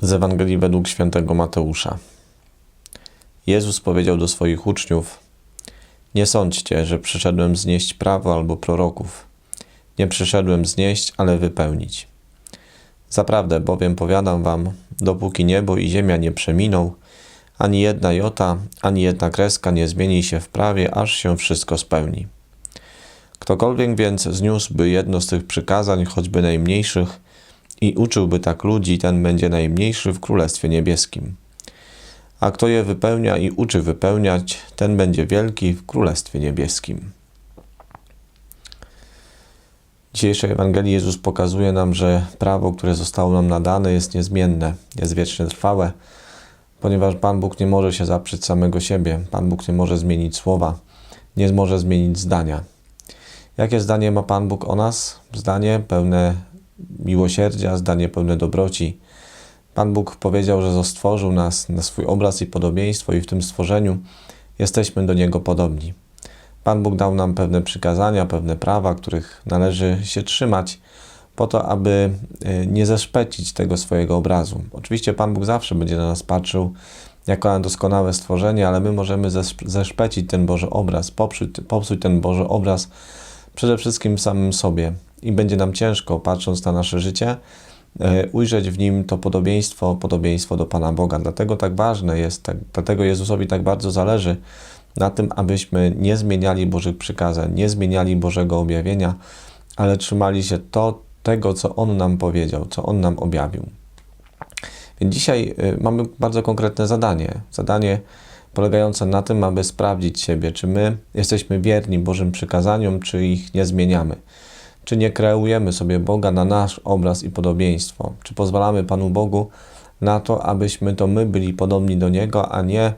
Z Ewangelii według świętego Mateusza. Jezus powiedział do swoich uczniów: Nie sądźcie, że przyszedłem znieść prawo albo proroków. Nie przyszedłem znieść, ale wypełnić. Zaprawdę bowiem powiadam wam, dopóki niebo i ziemia nie przeminą, ani jedna jota, ani jedna kreska nie zmieni się w prawie, aż się wszystko spełni. Ktokolwiek więc zniósłby jedno z tych przykazań, choćby najmniejszych, i uczyłby tak ludzi, ten będzie najmniejszy w Królestwie Niebieskim. A kto je wypełnia i uczy wypełniać, ten będzie wielki w Królestwie Niebieskim. W dzisiejszej Ewangelii Jezus pokazuje nam, że prawo, które zostało nam nadane, jest niezmienne, jest wiecznie trwałe, ponieważ Pan Bóg nie może się zaprzeć samego siebie, Pan Bóg nie może zmienić słowa, nie może zmienić zdania. Jakie zdanie ma Pan Bóg o nas? Zdanie pełne miłosierdzia, zdanie pełne dobroci. Pan Bóg powiedział, że stworzył nas na swój obraz i podobieństwo, i w tym stworzeniu jesteśmy do Niego podobni. Pan Bóg dał nam pewne przykazania, pewne prawa, których należy się trzymać, po to, aby nie zeszpecić tego swojego obrazu. Oczywiście Pan Bóg zawsze będzie na nas patrzył jako na doskonałe stworzenie, ale my możemy zeszpecić ten Boży obraz, popsuć, popsuć ten Boży obraz przede wszystkim samym sobie i będzie nam ciężko, patrząc na nasze życie, ujrzeć w nim to podobieństwo, podobieństwo do Pana Boga. Dlatego tak ważne jest, tak, dlatego Jezusowi tak bardzo zależy na tym, abyśmy nie zmieniali Bożych przykazań, nie zmieniali Bożego objawienia, ale trzymali się to, tego, co On nam powiedział, co On nam objawił. Więc dzisiaj mamy bardzo konkretne zadanie. Zadanie polegające na tym, aby sprawdzić siebie, czy my jesteśmy wierni Bożym przykazaniom, czy ich nie zmieniamy. Czy nie kreujemy sobie Boga na nasz obraz i podobieństwo? Czy pozwalamy Panu Bogu na to, abyśmy to my byli podobni do Niego, a nie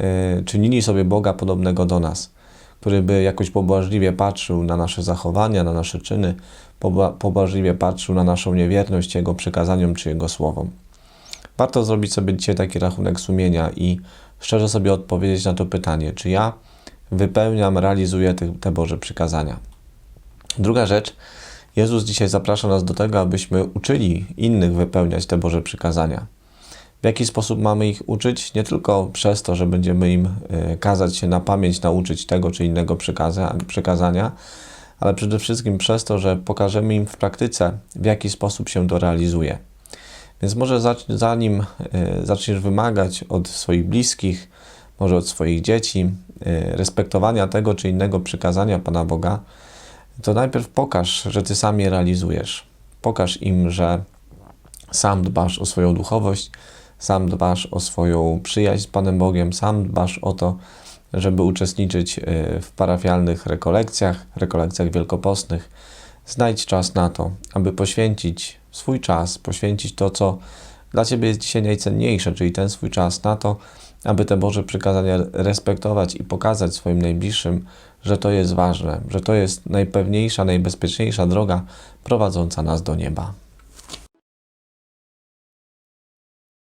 y, czynili sobie Boga podobnego do nas, który by jakoś pobłażliwie patrzył na nasze zachowania, na nasze czyny, pobłażliwie patrzył na naszą niewierność Jego przykazaniom czy Jego słowom. Warto zrobić sobie dzisiaj taki rachunek sumienia i szczerze sobie odpowiedzieć na to pytanie, czy ja wypełniam, realizuję te, te Boże przykazania. Druga rzecz, Jezus dzisiaj zaprasza nas do tego, abyśmy uczyli innych wypełniać te Boże przykazania. W jaki sposób mamy ich uczyć? Nie tylko przez to, że będziemy im kazać się na pamięć nauczyć tego czy innego przykazania, ale przede wszystkim przez to, że pokażemy im w praktyce, w jaki sposób się to realizuje. Więc może zanim zaczniesz wymagać od swoich bliskich, może od swoich dzieci, respektowania tego czy innego przykazania Pana Boga, to najpierw pokaż, że Ty sam je realizujesz. Pokaż im, że sam dbasz o swoją duchowość, sam dbasz o swoją przyjaźń z Panem Bogiem, sam dbasz o to, żeby uczestniczyć w parafialnych rekolekcjach, rekolekcjach wielkopostnych. Znajdź czas na to, aby poświęcić swój czas, poświęcić to, co dla Ciebie jest dzisiaj najcenniejsze, czyli ten swój czas na to, aby te Boże przykazania respektować i pokazać swoim najbliższym, że to jest ważne, że to jest najpewniejsza, najbezpieczniejsza droga prowadząca nas do nieba.